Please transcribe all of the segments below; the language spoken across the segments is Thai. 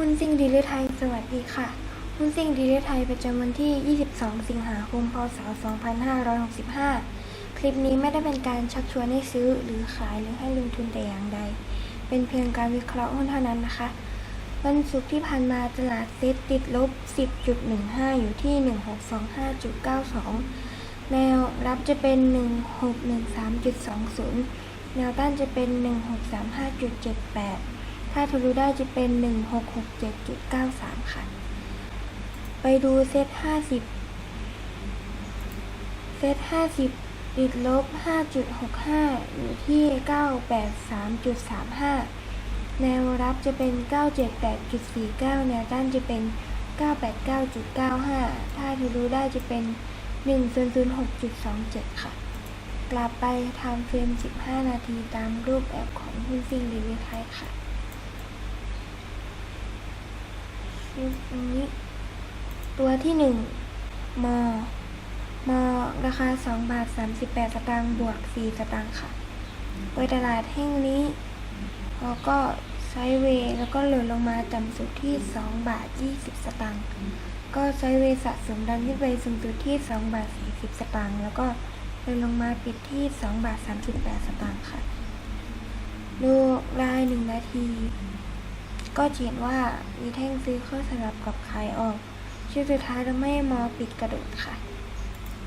หุ้นซิ่งดีลไทย สวัสดีค่ะ หุ้นซิ่งดีลไทยประจำวันที่ 22 สิงหาคม พศ 2565 คลิปนี้ไม่ได้เป็นการชักชวนให้ซื้อหรือขายหรือให้ลงทุนแต่อย่างใด เป็นเพียงการวิเคราะห์หุ้นเท่านั้นนะคะ วันศุกร์ที่ผ่านมาตลาดเซ็ตติดลบ 10.15 อยู่ที่ 1625.92 แนวรับจะเป็น 1613.20 แนวต้านจะเป็น 1635.78 ถ้าทะลุได้จะเป็น 1667.93 ค่ะ ไปดูเซต50 เซต50 ติดลบ 5.65 อยู่ที่ 983.35 แนวรับจะเป็น 978.49 แนวต้านจะเป็น 989.95 ถ้าทะลุได้จะเป็น 1006.27 ค่ะกลับไปทำเฟรม 15 นาทีตามรูปแบบของหุ้นซิ่งดีวิไทยค่ะ คลิป นี้ ตัวที่หนึ่งมอมอราคา2บาท38สตางค์บวก4สตางค์ค่ะ เปิดตลาดแห่งนี้แล้วก็ไซเวย์แล้วก็หล่นลงมาต่ำสุดที่2บาท20สตางค์ก็ไซเวย์สะสมดันขึ้นไปสูงสุดที่2บาท40สตางค์แล้วก็หล่นลงมาปิดที่2บาท38สตางค์ค่ะดูราย1นาที ก็จะเห็นว่ามีแท่งซื้อเข้าสลับกับขายออก ชื่อสุดท้ายทำให้มอปิดกระโดดค่ะ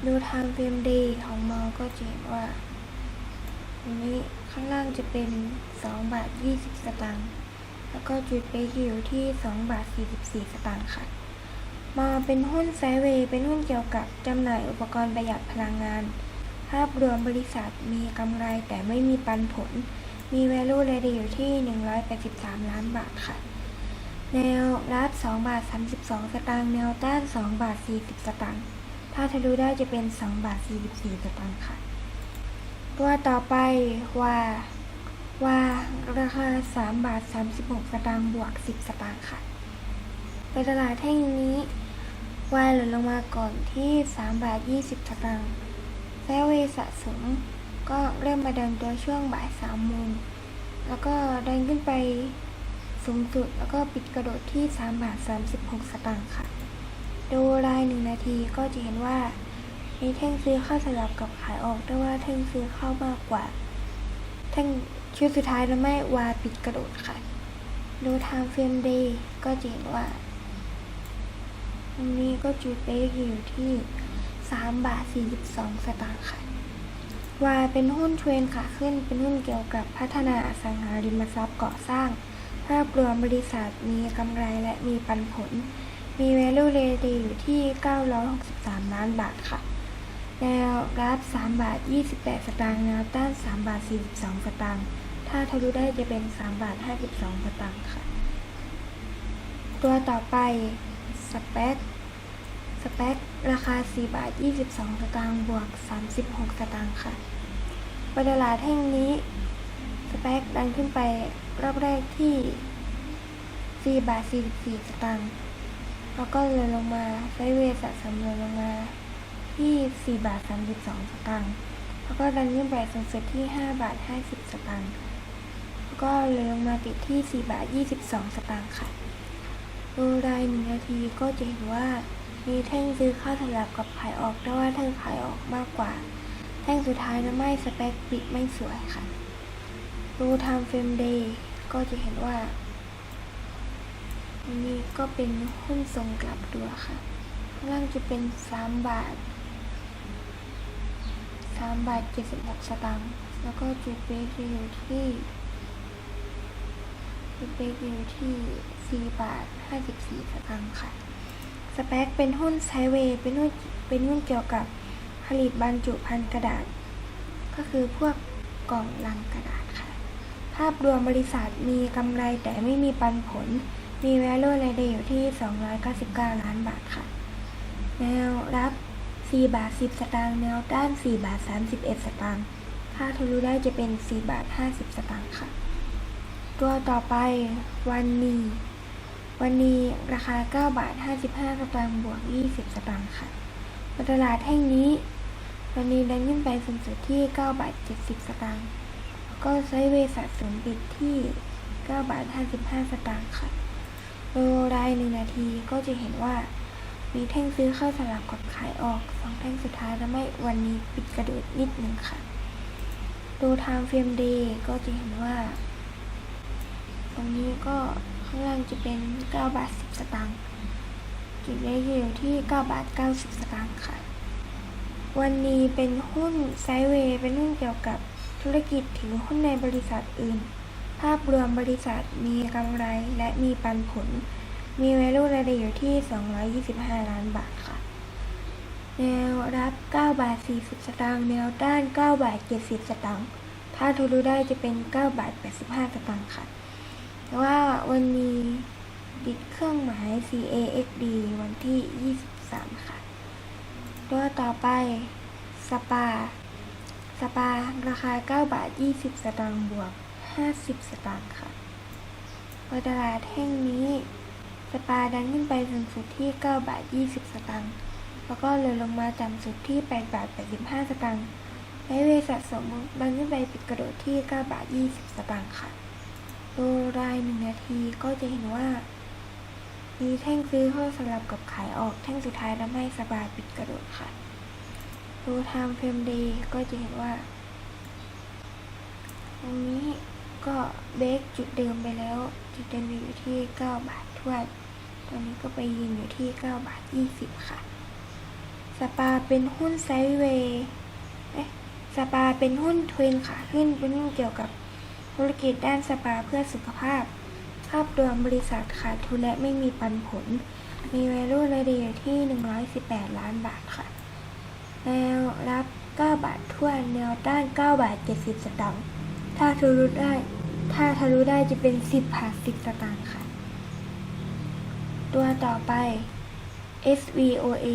ดูทางเฟรมดย์ของมอก็จะเห็นว่าอันนี้ข้างล่างจะเป็น 2 บาท 20 สตางค์แล้วก็จุดเบรกอยู่ที่ 2 บาท 44 สตางค์ค่ะ มอเป็นหุ้นไซเวย์เป็นหุ้นเกี่ยวกับจำหน่ายอุปกรณ์ประหยัดพลังงาน ภาพรวมบริษัทมีกำไรแต่ไม่มีปันผล มี value ready อยู่ที่ 183 ล้านบาทค่ะ แนวรับ 2 บาท 32 สตางค์ แนวต้าน 2 บาท 40 สตางค์ ถ้าทะลุได้จะเป็น 2 บาท 44 สตางค์ค่ะ ตัวต่อไปว่าว่าราคา 3 บาท 36 สตางค์ บวก 10 สตางค์ค่ะ ไปตลาดแท่งนี้วายหล่นลงมาก่อนที่ 3 บาท 20 สตางค์แซวเวสะสม ก็เริ่มมาดันตัวช่วงบ่าย3โมง แล้วก็ดันขึ้นไปสูงสุดแล้วก็ปิดกระโดดที่3บาท36 สตางค์ค่ะ ดูราย1นาทีก็จะเห็นว่า มีแท่งซื้อเข้าสลับกับขายออกแต่ว่าแท่งซื้อเข้ามากกว่า แท่งชุดสุดท้ายแล้วไม่วาปิดกระโดดค่ะ ดูทางเฟรมเดย์ก็จะเห็นว่าอันนี้ก็จุดเบรกอยู่ที่3บาท42 สตางค์ค่ะ วายเป็นหุ้นเทรนขาขึ้น เป็นหุ้นเกี่ยวกับพัฒนาอสังหาริมทรัพย์ก่อสร้าง ภาพรวมบริษัทมีกำไรและมีปันผล มี value ready อยู่ที่ 963 ล้านบาทค่ะแนวรับ3บาท 28 สตางค์ แนวต้าน 3 บาท 42 สตางค์ ถ้าทะลุได้จะเป็น 3 บาท 52 สตางค์ค่ะ ตัวต่อไปสเปค สเปคราคา 4 บาท 22 สตางค์บวก 36 สตางค์ค่ะไปตลาดแห่งนี้ สเปคดันขึ้นไปรอบแรกที่ 4 บาท 44 สตางค์แล้วก็เลยลงมาไซเวสะสมเลยลงมาที่ 4 บาท 32 สตางค์แล้วก็ดันขึ้นไปสูงสุดที่ 5 บาท 50 สตางค์แล้วก็เลยลงมาติดที่ 4 บาท 22 สตางค์ค่ะดูรายหนึ่งนาทีก็จะเห็นว่า มีแท่งซื้อเข้าสลับกับขายออกแต่ว่าแท่งขายออกมากกว่า แท่งสุดท้ายนะไม่สเปคปิดไม่สวยค่ะ ดูทม์เฟรมเดย์ก็จะเห็นว่าอันนี้ก็เป็นหุ้นทรงกลับตัวค่ะข้างล่างจะเป็น 3 บาท 3 บาท 76 สตางค์ แล้วก็จุดเบรกจะอยู่ที่จุดเบรกอยู่ที่ 4 บาท 54 สตางค์ค่ะ สเปคเป็นหุ้นไซเวย์เป็นหุ้นเป็นหุ้นเกี่ยวกับผลิตบรรจุภัณฑ์กระดาษ ก็คือพวกกล่องลังกระดาษค่ะ ภาพรวมบริษัทมีกำไรแต่ไม่มีปันผล มี value ready อยู่ที่ 299 ล้านบาทค่ะ แนวรับ 4 บาท 10 สตางค์ แนวต้าน 4 บาท 31 สตางค์ถ้าทะลุได้จะเป็น 4 บาท 50 สตางค์ค่ะ ตัวต่อไปวันนี้ วันนี้ราคา 9 บาท 55 สตางค์บวก 20 สตางค์ค่ะตลาดแห่งนี้ วันนี้ดันขึ้นไปสูงสุดที่ 9 บาท 70 สตางค์ก็ไซเวสะสมปิดที่ 9 บาท 55 สตางค์ค่ะโดยรายหนึ่งนาทีก็จะเห็นว่า มีแท่งซื้อเข้าสลับกับขายออกสองแท่งสุดท้ายแล้วไม่วันนี้ปิดกระโดดนิดหนึ่งค่ะดู time frame day ก็จะเห็นว่า ตรงนี้ก็ ข้างล่างจะเป็น 9 บาท 10 สตางค์จุดได้อยู่ที่ 9 บาท 90 สตางค์ค่ะ วันนี้เป็นหุ้นไซเวย์เป็นหุ้นเกี่ยวกับธุรกิจถือหุ้นในบริษัทอื่น ภาพรวมบริษัทมีกำไรและมีปันผล มี value รายได้อยู่ที่ 225 ล้านบาทค่ะ แนวรับ 9 บาท 40 สตางค์ แนวต้าน 9 บาท 70 สตางค์ ถ้าทะลุได้จะเป็น 9 บาท 85 สตางค์ค่ะ ว่าวันนี้ติดเครื่องหมาย CAXD วันที่ 23 ค่ะ ตัวต่อไป สปา สปา ราคา 9 บาท 20 สตางค์บวก 50 สตางค์ค่ะโดยตลาดแห่งนี้ สปาดันขึ้นไปสูงสุดที่ 9 บาท 20 สตางค์แล้วก็เลยลงมาต่ำสุดที่ 8 บาท 85 สตางค์และเวสะสมดันขึ้นไปปิดกระโดดที่ 9 บาท 20 สตางค์ค่ะ ดยรายหนึ่งนาทีก็จะเห็นว่า มีแท่งซื้อเข้าสลับกับขายออกแท่งสุดท้ายทำให้สปายปิดกระโดดค่ะ ดู time frame day ก็จะเห็นว่า ตรงนี้ก็เบรกจุดเดิมไปแล้ว จุดเดิมอยู่ที่ 9 บาททวนตอนนี้ก็ไปยืนอยู่ที่ 9 บาท 20 ค่ะ สปาเป็นหุ้นไซด์เวย์เอ๊ะสปาเป็นหุ้นเทรนขาขึ้นเป็นหุ้นเกี่ยวกับ ธุรกิจด้านสปาเพื่อสุขภาพ ภาพรวมบริษัทขาดทุนและไม่มีปันผล มี value รายได้อยู่ที่ 118 ล้านบาทค่ะ แนวรับ 9 บาททวนแนวต้าน 9 บาท 70 สตางค์ ถ้าทะลุได้ ถ้าทะลุได้จะเป็น 10บาท10 สตางค์ค่ะ ตัวต่อไป SVOA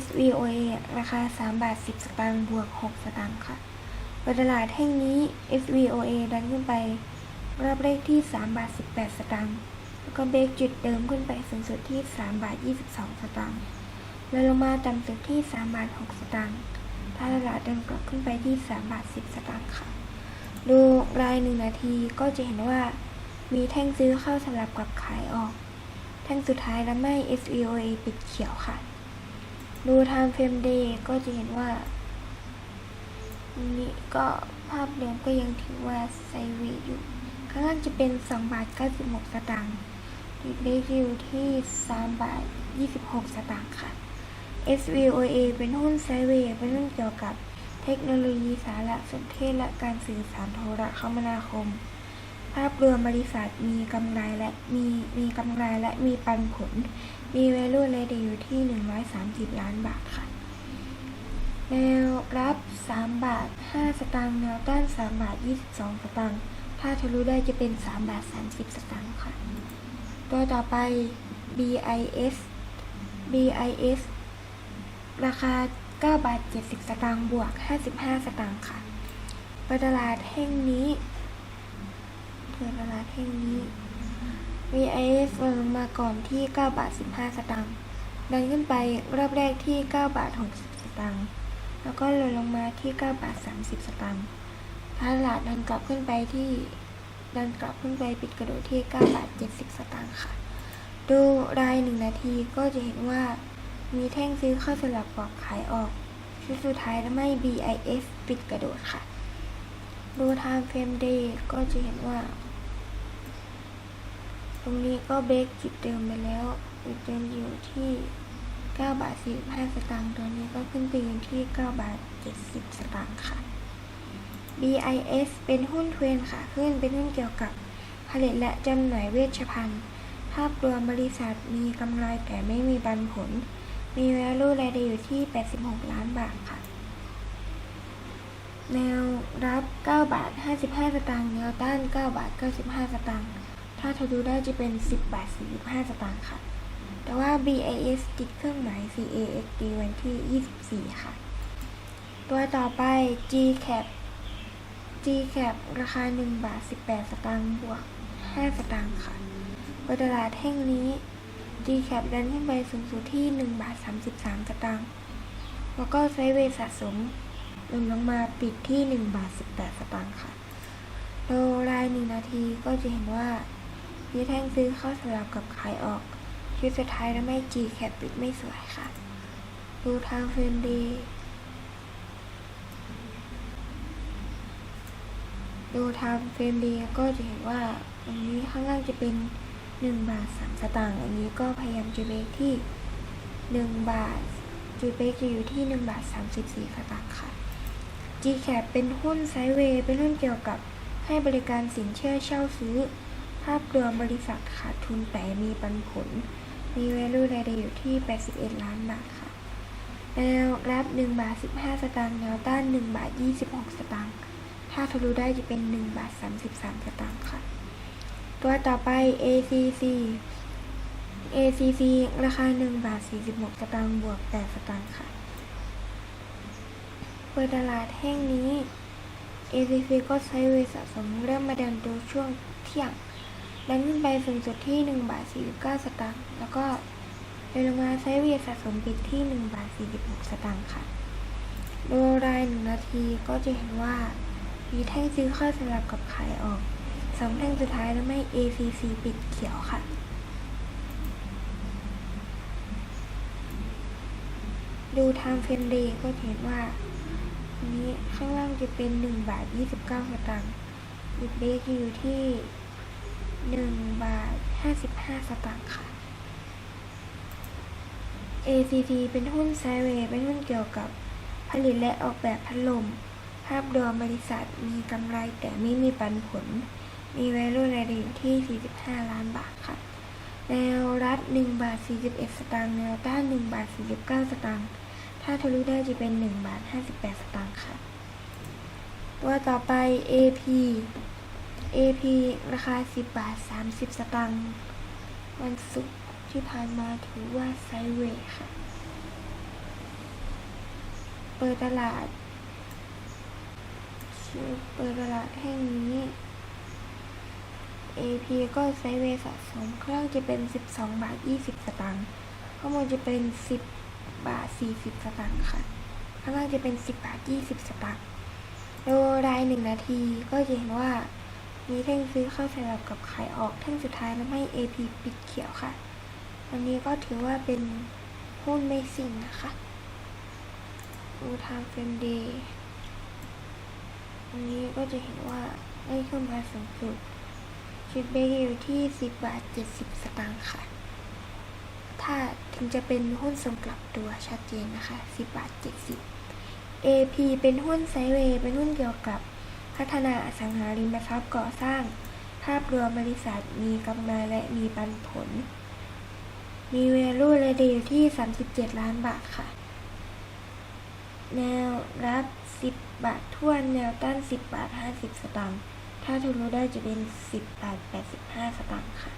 SVOA ราคา 3 บาท 10 สตางค์ บวก 6 สตางค์ค่ะ บนตลาดแห่งนี้ SVOA ดันขึ้นไปรอบเลขที่3บาท18 สตางค์ แล้วก็เบรกจุดเดิมขึ้นไปสูงสุดที่3บาท22 สตางค์ แล้วลงมาต่ำสุดที่3บาท6สตางค์ ถ้าตลาดเดินกลับขึ้นไปที่3บาท10 สตางค์ค่ะ ดูรายหนึ่งนาทีก็จะเห็นว่ามีแท่งซื้อเข้าสลับกับขายออก แท่งสุดท้ายแล้วไม่ SVOA ปิดเขียวค่ะ ดู time frame day ก็จะเห็นว่า นี้ก็ภาพเรวมก็ยังถือว่าไซเวย์อยู่ ข้างล่างจะเป็น 2 บาท 96 สตางค์ดีเบรกอยู่ที่ 3 บาท 26 สตางค์ค่ะ SVOA เป็นหุ้นไซเวย์เป็นหุ้นเกี่ยวกับเทคโนโลยีสารสนเทศและการสื่อสารโทรคมนาคม ภาพรวมบริษัทมีกำไรและมีมีกำไรและมีปันผล มี value รายได้อยู่ที่ 130 ล้านบาทค่ะ แนวรับ3บาท5สตางค์แนวต้าน3บาท22 สตางค์ถ้าทะลุได้จะเป็น 3 บาท 30 สตางค์ค่ะ ตัวต่อไป BIS BIS ราคา 9 บาท 70 สตางค์บวก 55 สตางค์ค่ะปตลาดแห่งนี้เปิดตลาดแห่งนี้ VIS ลงมาก่อนที่ 9 บาท 15 สตางค์ดันขึ้นไปรอบแรกที่ 9 บาท 60 สตางค์ แล้วก็ลดลงมาที่9บาท30 สตางค์ถ้าตลาดดันกลับขึ้นไปที่ดันกลับขึ้นไปปิดกระโดดที่9บาท70 สตางค์ค่ะ ดูรายหนึ่งนาทีก็จะเห็นว่ามีแท่งซื้อเข้าสลับกับขายออก ชุดสุดท้ายแล้วไม่ BIS ปิดกระโดดค่ะ ดู time frame day ก็จะเห็นว่า ตรงนี้ก็เบรกจุดเดิมไปแล้วจุดเดิมอยู่ที่ 9บาท45สตางค์ตัวนี้ก็ขึ้นไปอยู่ที่ 9 บาท 70 สตางค์ค่ะ BIS เป็นหุ้นเทรนค่ะ ขึ้นเป็นหุ้นเกี่ยวกับผลิตและจำหน่ายเวชภัณฑ์ ภาพรวมบริษัทมีกำไรแต่ไม่มีปันผล มี value รายได้อยู่ที่ 86 ล้านบาทค่ะ แนวรับ 9 บาท 55 สตางค์ แนวต้าน 9 บาท 95 สตางค์ ถ้าทะลุได้จะเป็น 10 บาท 45 สตางค์ค่ะ แต่ว่า BIS ติดเครื่องหมาย CAXD วันที่ 24 ค่ะ ตัวต่อไป GCAP GCAP ราคา 1 บาท 18 สตางค์บวก 5 สตางค์ค่ะบนตลาดแห่งนี้ GCAP ดันขึ้นไปสูงสุดที่ 1 บาท 33 สตางค์แล้วก็ไซเวสะสมลงลงมาปิดที่ 1 บาท 18 สตางค์ค่ะ โดยราย 1 นาทีก็จะเห็นว่ามีแท่งซื้อเข้าสลับกับขายออก ชุดสุดท้ายแล้วไม่ G แคปปิดไม่สวยค่ะ ดูทางเฟรมดีดูทางเฟรมดีก็จะเห็นว่าอันนี้ข้างล่างจะเป็น 1 บาท3สตางค์อันนี้ก็พยายามจะเบรกที่ 1 บาทจุดเบรกจะอยู่ที่ 1 บาท 34สตางค์ค่ะ GCAP เป็นหุ้นไซเวย์เป็นหุ้นเกี่ยวกับให้บริการสินเชื่อเช่าซื้อ ภาพรวมบริษัทขาดทุนแต่มีปันผล มี value รายได้อยู่ที่ 81 ล้านบาทค่ะ แนวรับ1บาท15 สตางค์ แนวต้าน1บาท26 สตางค์ ถ้าทะลุได้จะเป็น1บาท33 สตางค์ค่ะ ตัวต่อไป ACC ACC ราคา1บาท46 สตางค์ บวก 8 สตางค์ค่ะ เปิดตลาดแห้งนี้ ACC ก็ใช้เวสะสมเริ่มมาดันตัวช่วงเที่ยง ดันขึ้นไปสูงสุดที่1บาท49 สตางค์ แล้วก็เดินลงมาใช้เวลสะสมปิดที่1บาท46 สตางค์ค่ะ โดยราย 1 นาทีก็จะเห็นว่า มีแท่งซื้อเข้าสลับกับขายออกสองแท่งสุดท้ายแล้วไม่ ACC ปิดเขียวค่ะดูทางเฟรนเดย์ก็เห็นว่านี้ข้างล่างจะเป็น1บาท29สตางค์บิดเบรกอยู่ที่ 1บาท55สตางค์ค่ะ ACT เป็นหุ้นไซเวย์เป็นหุ้นเกี่ยวกับผลิตและออกแบบพัดลม ภาพรวมบริษัทมีกำไรแต่ไม่มีปันผล มี value รายได้อยู่ที่ 45 ล้านบาทค่ะ แนวรับ1บาท 41 สตางค์ แนวต้าน1บาท 49 สตางค์ ถ้าทะลุได้จะเป็น 1 บาท 58 สตางค์ค่ะ ตัวต่อไป AP AP ราคา 10 บาท 30 สตางค์วันศุกร์ที่ผ่านมาถือว่าไซเวค่ะ เปิดตลาดชื่อเปิดตลาดแห่งนี้ AP ก็ไซเวสะสมข้างล่างจะเป็น 12 บาท 20 สตางค์ข้างบนจะเป็น 10 บาท 40 สตางค์ค่ะ ข้างล่างจะเป็น 10 บาท 20 สตางค์โดยราย1นาทีก็จะเห็นว่า มีแท่งซื้อเข้าสลับกับขายออกแท่งสุดท้ายแล้วให้ AP ปิดเขียวค่ะวันนี้ก็ถือว่าเป็นหุ้นไม่สิ่งนะคะดูทางเฟรมเดย์วันนี้ก็จะเห็นว่าได้ขึ้นมาสูงสุดชุดเบรกอยู่ที่ 10 บาท 70 สตางค์ค่ะ ถ้าถึงจะเป็นหุ้นทรงกลับตัวชัดเจนนะคะ 10 บาท 70 AP เป็นหุ้นไซเวย์เป็นหุ้นเกี่ยวกับ พัฒนาอสังหาริมทรัพย์ก่อสร้าง ภาพรวมบริษัทมีกำไรและมีปันผล มี value รายได้อยู่ที่ 37 ล้านบาทค่ะ แนวรับ 10 บาททวน แนวต้าน 10 บาท 50 สตางค์ ถ้าทะลุได้จะเป็น 10 บาท 85 สตางค์ค่ะ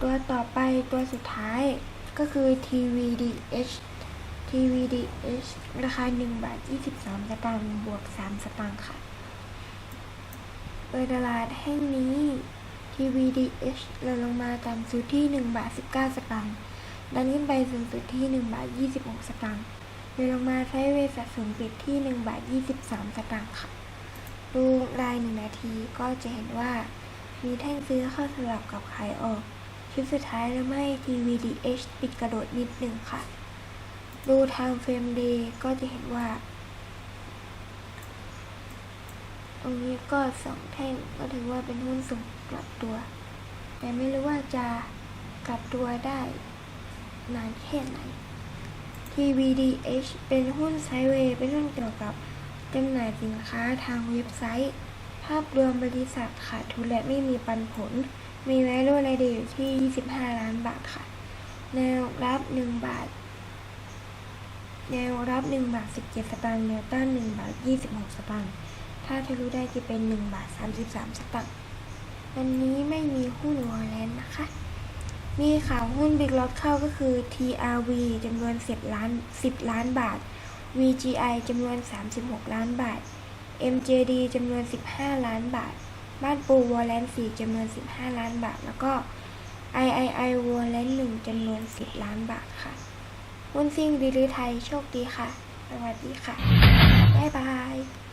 ตัวต่อไปตัวสุดท้ายก็คือ TVDH TVDH ราคา1บาท23 สตางค์บวก 3 สตางค์ค่ะโดยตลาดแห่งนี้ TVDH ลดลงมาต่ำสุดที่1บาท19 สตางค์ดันขึ้นไปสูงสุดที่1บาท26 สตางค์ลดลงมาไซด์เวสะสมปิดที่1บาท23 สตางค์ค่ะ ดูราย1นาทีก็จะเห็นว่า มีแท่งซื้อเข้าสลับกับขายออกชุดสุดท้ายแล้วไม่ TVDH ปิดกระโดดนิดหนึ่งค่ะ ดูทางเฟรมเดย์ก็จะเห็นว่า ตรงนี้ก็สองแท่งก็ถือว่าเป็นหุ้นส่งกลับตัว แต่ไม่รู้ว่าจะกลับตัวได้นานแค่ไหน TVDH เป็นหุ้นไซเวย์เป็นหุ้นเกี่ยวกับจำหน่ายสินค้าทางเว็บไซต์ ภาพรวมบริษัทขาดทุนและไม่มีปันผล มี value รายได้อยู่ที่ 25 ล้านบาทค่ะ แนวรับ 1 บาท แนวรับ 1 บาท 17 สตางค์แนวต้าน 1 บาท 26 สตางค์ถ้าทะลุได้จะเป็น 1 บาท 33 สตางค์วันนี้ไม่มีหุ้นวอลเลนนะคะ มีข่าวหุ้นบิ๊กล็อตเข้าก็คือ TRV จำนวน 10 ล้าน 10 ล้านบาท VGI จำนวน 36 ล้านบาท MJD จำนวน 15 ล้านบาท บ้านปูวอลเลน4จำนวน 15 ล้านบาท แล้วก็ III วอลเลน1จำนวน 10 ล้านบาทค่ะ วุ้นซิ่งดีริไทย โชคดีค่ะ สวัสดีค่ะ บ๊ายบาย